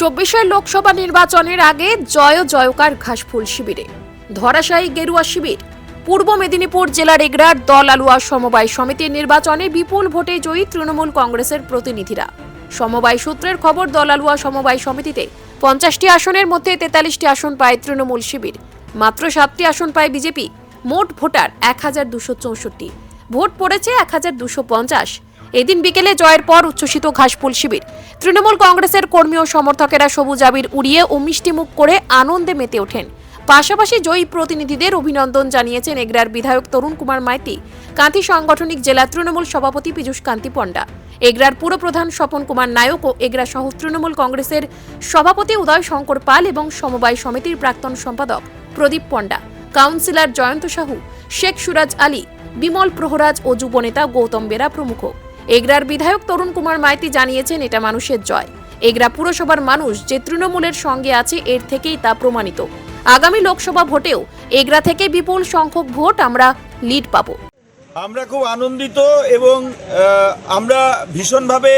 চব্বিশের লোকসভা নির্বাচনের আগে জয় জয়কার ঘাসফুল শিবিরে। ধরাশায়ী গেরুয়া শিবির, পূর্ব মেদিনীপুর জেলার এগরার দল আলুয়া সমবায় সমিতির নির্বাচনে বিপুল ভোটে জয়ী তৃণমূল কংগ্রেসের প্রতিনিধিরা। সমবায় সূত্রের খবর দল আলুয়া সমবায় সমিতিতে পঞ্চাশটি আসনের মধ্যে তেতাল্লিশটি আসন পায় তৃণমূল শিবির। মাত্র সাতটি আসন পায় বিজেপি, মোট ভোটার এক হাজার দুশো চৌষট্টি। ভোট পড়েছে এক হাজার দুশো পঞ্চাশ। এদিন বিকেলে জয়ের পর উচ্ছ্বসিত ঘাসফুল শিবির। তৃণমূল কংগ্রেসের কর্মী ও সমর্থকেরা সবুজ আবির উড়িয়ে ও মিষ্টিমুখ করে আনন্দে মেতে ওঠেন। পাশাপাশি জয়ী প্রতিনিধিদের অভিনন্দন জানিয়েছেন এগরার বিধায়ক তরুণ কুমার মাইতি। কান্তি সাংগঠনিক জেলা তৃণমূল সভাপতি পীযূষ কান্তি পণ্ডা। এগরার পুরপ্রধান স্বপন কুমার নায়ক ও এগরা সহ তৃণমূল কংগ্রেসের সভাপতি উদয় শঙ্কর পাল এবং সমবায় সমিতির প্রাক্তন সম্পাদক প্রদীপ পণ্ডা। কাউন্সিলর জয়ন্ত সাহু, শেখ সুরাজ আলী, বিমল প্রহরাজ ও যুবনেতা গৌতম বেরা প্রমুখ। এগরার বিধায়ক তরুণ কুমার মাইতি জানিয়েছেন, এটা মানুষের জয়। এগরা পুরসভার মানুষ যে তৃণমূলের সঙ্গে আছে, এর থেকেই তা প্রমাণিত। আগামী লোকসভা ভোটেও এগরা থেকে বিপুল সংখ্যক ভোট আমরা লিড পাবো। আমরা খুব আনন্দিত এবং আমরা ভীষণভাবে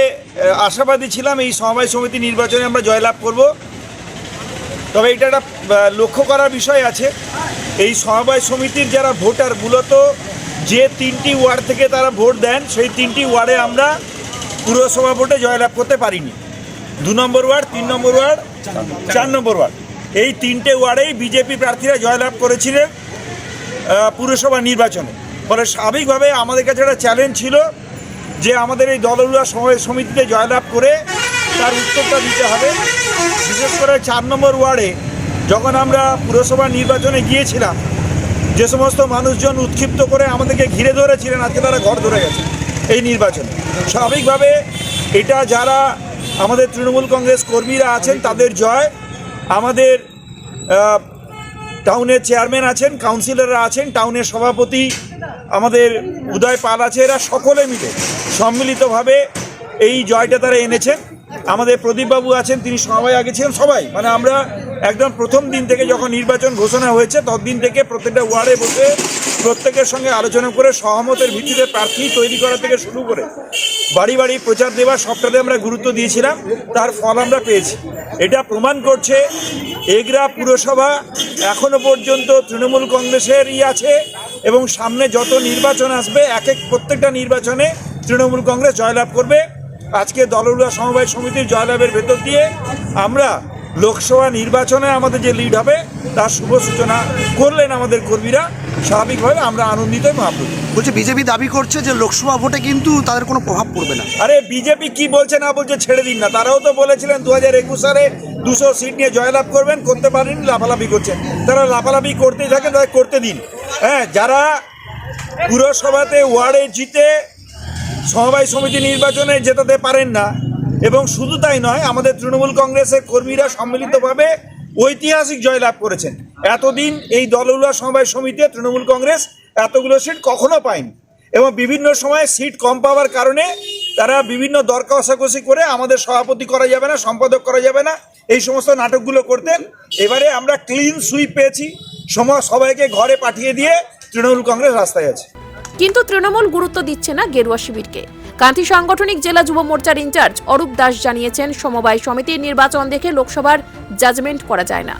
আশাবাদী ছিলাম এই সমবায় সমিতি নির্বাচনে আমরা জয়লাভ করব। তবে এটা একটা লক্ষ্য করার বিষয় আছে। এই সমবায় সমিতির যারা ভোটার, মূলত যে তিনটি ওয়ার্ড থেকে তারা ভোট দেন, সেই তিনটি ওয়ার্ডে আমরা পুরসভা ভোটে জয়লাভ করতে পারিনি। দু নম্বর ওয়ার্ড, তিন নম্বর ওয়ার্ড, চার নম্বর ওয়ার্ড। এই তিনটে ওয়ার্ডেই বিজেপি প্রার্থীরা জয়লাভ করেছিলেন পুরসভা নির্বাচনে। ফলে স্বাভাবিকভাবে আমাদের কাছে একটা চ্যালেঞ্জ ছিল যে আমাদের এই দলগুলো সময় সমিতিতে জয়লাভ করে তার উত্তরটা দিতে হবে। বিশেষ করে চার নম্বর ওয়ার্ডে যখন আমরা পুরসভা নির্বাচনে গিয়েছিলাম যে সমস্ত মানুষজন উৎক্ষিপ্ত করে আমাদেরকে ঘিরে ধরেছিলেন, আজকে তারা ঘর ধরে গেছে এই নির্বাচনে। স্বাভাবিকভাবে এটা যারা আমাদের তৃণমূল কংগ্রেস কর্মীরা আছেন, তাদের জয়। আমাদের টাউনের চেয়ারম্যান আছেন, কাউন্সিলররা আছেন, টাউনের সভাপতি, আমাদের উদয় পাল আছে, এরা সকলে মিলে সম্মিলিতভাবে এই জয়টা তারা এনেছেন। আমাদের প্রদীপবাবু আছেন, তিনি সবাই আগে ছিলেন, সবাই। মানে আমরা একদম প্রথম দিন থেকে যখন নির্বাচন ঘোষণা হয়েছে, ততদিন থেকে প্রত্যেকটা ওয়ার্ডে বসে প্রত্যেকের সঙ্গে আলোচনা করে সহমতের ভিত্তিতে প্রার্থী তৈরি করা থেকে শুরু করে বাড়ি বাড়ি প্রচার দেওয়া সবটাতে আমরা গুরুত্ব দিয়েছিলাম, তার ফল আমরা পেয়েছি। এটা প্রমাণ করছে এগরা পুরসভা এখনও পর্যন্ত তৃণমূল কংগ্রেসেরই আছে এবং সামনে যত নির্বাচন আসবে, এক এক প্রত্যেকটা নির্বাচনে তৃণমূল কংগ্রেস জয়লাভ করবে। আজকে দলরুয়া সমবায় সমিতির জয়লাভের ভেতর দিয়ে আমরা লোকসভা নির্বাচনে আমাদের যে লিড হবে তার শুভ সূচনা করলেন আমাদের কর্মীরা। স্বাভাবিকভাবে আমরা আনন্দিত এবং আপ্লুত। বলছে বিজেপি দাবি করছে যে লোকসভা ভোটে কিন্তু তাদের কোনো প্রভাব পড়বে না। আরে বিজেপি কি বলছে না বলছে ছেড়ে দিন না। তারাও তো বলেছিলেন দু হাজার একুশ সালে দুশো সিট নিয়ে জয়লাভ করবেন করতে পারেন লাফালাফি করছেন। তারা লাফালাফি করতেই থাকেন তাদের করতে দিন। হ্যাঁ যারা পুরসভাতে ওয়ার্ডে জিতে সমবায় সমিতি নির্বাচনে জেতাতে পারেন না। এবং শুধু তাই নয়, আমাদের তৃণমূল কংগ্রেসের কর্মীরা সম্মিলিতভাবে ঐতিহাসিক জয়লাভ করেছেন। এতদিন এই দলগুলো সমবায় সমিতিতে তৃণমূল কংগ্রেস এতগুলো সিট কখনো পায়নি। এবং বিভিন্ন সময় সিট কম পাওয়ার কারণে তারা বিভিন্ন দর কষাকষি করে আমাদের সভাপতি করা যাবে না, সম্পাদক করা যাবে না, এই সমস্ত নাটকগুলো করতেন। এবারে আমরা ক্লিন সুইপ পেয়েছি। সময় সবাইকে ঘরে পাঠিয়ে দিয়ে তৃণমূল কংগ্রেস রাস্তায় আছে। কিন্তু তৃণমূল গুরুত্ব দিচ্ছে না গেরুয়া শিবিরকে। কান্তি সাংগঠনিক জেলা যুব মোর্চার ইনচার্জ অরূপ দাস জানিয়েছেন, সমবায় সমিতির নির্বাচন দেখে লোকসভার জাজমেন্ট করা যায় না।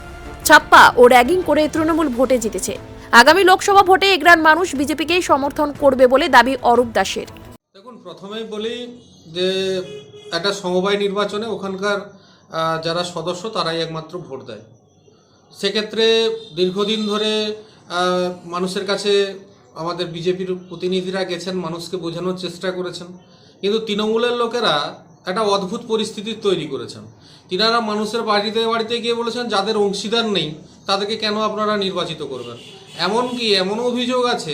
ছাপ্পা ও র্যাগিং করে তৃণমূল ভোটে জিতেছে। আগামী লোকসভা ভোটে এগরার মানুষ বিজেপিকেই সমর্থন করবে বলে দাবি অরূপ দাসের। দেখুন, প্রথমেই বলি যে একটা সমবায় নির্বাচনে ওখানকার যারা সদস্য তারাই একমাত্র ভোট দেয়। সেক্ষেত্রে দীর্ঘদিন ধরে মানুষের কাছে আমাদের বিজেপির প্রতিনিধিরা গেছেন, মানুষকে বোঝানোর চেষ্টা করেছেন। কিন্তু তৃণমূলের লোকেরা একটা অদ্ভুত পরিস্থিতি তৈরি করেছেন। তিনারা মানুষের বাড়িতে বাড়িতে গিয়ে বলেছেন, যাদের অংশীদার নেই, তাদেরকে কেন আপনারা নির্বাচিত করবেন? এমনকি এমনও অভিযোগ আছে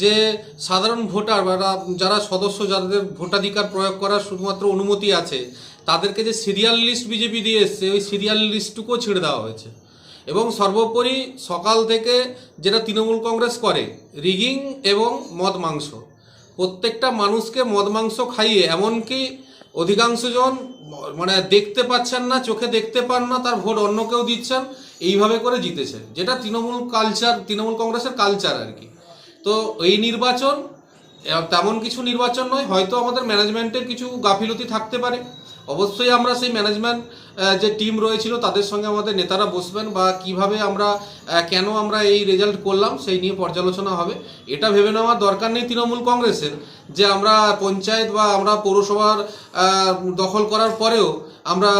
যে সাধারণ ভোটার বা যারা সদস্য, যাদের ভোটাধিকার প্রয়োগ করার শুধুমাত্র অনুমতি আছে, তাদেরকে যে সিরিয়াল লিস্ট বিজেপি দিয়ে এসছে, ওই সিরিয়াল লিস্টটুকুও ছেড়ে দেওয়া হয়েছে। এবং সর্বোপরি সকাল থেকে যেটা তৃণমূল কংগ্রেস করে, রিগিং এবং মদ মাংস। প্রত্যেকটা মানুষকে মদ মাংস খাইয়ে, এমনকি অধিকাংশজন মানে দেখতে পাচ্ছেন না, চোখে দেখতে পান না, তার ভোট অন্য কেউ দিচ্ছেন, এইভাবে করে জিতেছে। যেটা তৃণমূল কালচার তৃণমূল কংগ্রেসের কালচার আর কি। তো এই নির্বাচন তেমন কিছু নির্বাচন নয়, হয়তো আমাদের ম্যানেজমেন্টের কিছু গাফিলতি থাকতে পারে। অবশ্যই আমরা সেই ম্যানেজমেন্ট যে টিম রয়েছিল, তাদের সঙ্গে আমাদের নেতারা বসবেন বা কীভাবে আমরা কেন আমরা এই রেজাল্ট করলাম সেই নিয়ে পর্যালোচনা হবে। এটা ভেবে নেওয়ার দরকার নেই তৃণমূল কংগ্রেসের, যে আমরা পঞ্চায়েত বা আমরা পৌরসভার দখল করার পরেও আমরা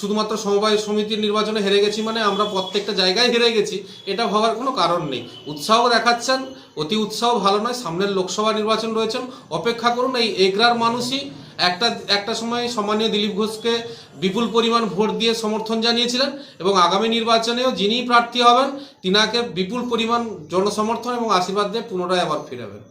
শুধুমাত্র সমবায় সমিতির নির্বাচনে হেরে গেছি মানে আমরা প্রত্যেকটা জায়গায় হেরে গেছি, এটা ভাবার কোনো কারণ নেই। উৎসাহ দেখাচ্ছেন, অতি উৎসাহ ভালো নয়, সামনের লোকসভা নির্বাচন রয়েছেন, অপেক্ষা করুন, এই এগরার মানুষই একটা একটা সময় সম্মানীয় দিলীপ ঘোষকে বিপুল পরিমাণ ভোট দিয়ে সমর্থন জানিয়েছিলেন এবং আগামী নির্বাচনেও যিনি প্রার্থী হবেন, তিনাকে বিপুল পরিমাণ জনসমর্থন এবং আশীর্বাদ দিয়ে পুনরায় আবার ফিরাবেন।